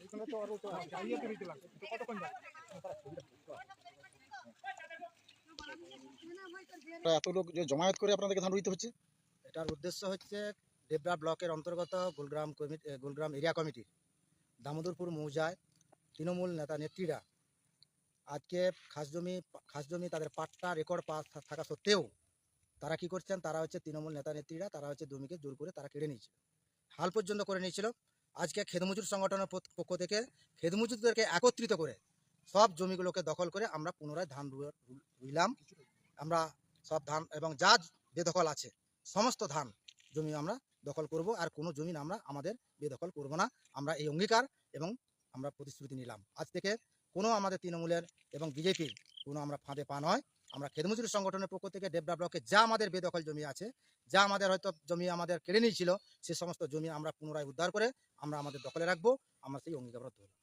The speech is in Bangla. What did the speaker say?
এখানে তো আরও তো ইয়েতে নিতে লাগবে। তো কতক্ষণ যাবে এত লোক যে জমায়েত করে আপনাদেরকে ধান রুইতে হচ্ছে? এটার উদ্দেশ্য হচ্ছে দেবরা ব্লকের অন্তর্গত গুলগ্রাম কমিটি গুলগ্রাম এরিয়া কমিটির দামোদরপুর মৌজায় তৃণমূল নেতা নেত্রীরা আজকে খাস জমি খাস জমি তাদের পাট্টা রেকর্ড পাস থাকা সত্ত্বেও তারা কি করছেন? তারা হচ্ছে তৃণমূল নেতা নেত্রীরা তারা হচ্ছে জমিকে জোর করে তারা কেড়ে নিয়েছিল। হাল পর্যন্ত করে নিয়েছিল। আজকে খেদমজুর সংগঠনের পক্ষ থেকে খেদমজুরদেরকে একত্রিত করে সব জমিগুলোকে দখল করে আমরা পুনরায় ধান রুইলাম। আমরা সব ধান এবং যা বেদখল আছে, সমস্ত ধান জমি আমরা দখল করব আর কোনো জমি আমরা আমাদের বেদখল করব না। আমরা এই অঙ্গীকার এবং আমরা প্রতিশ্রুতি নিলাম। আজ থেকে কোনো আমাদের তৃণমূলের এবং বিজেপির কোনো আমরা ফাঁদে পা নয়। আমরা খেদমজুরি সংগঠনের পক্ষ থেকে ডেবরা ব্লকে যা আমাদের বেদখল জমি আছে, যা আমাদের হয়তো জমি আমাদের কেড়ে নিয়েছিল, সে সমস্ত জমি আমরা পুনরায় উদ্ধার করে আমরা আমাদের দখলে রাখব, আমরা সেই অঙ্গীকারবদ্ধ হলাম।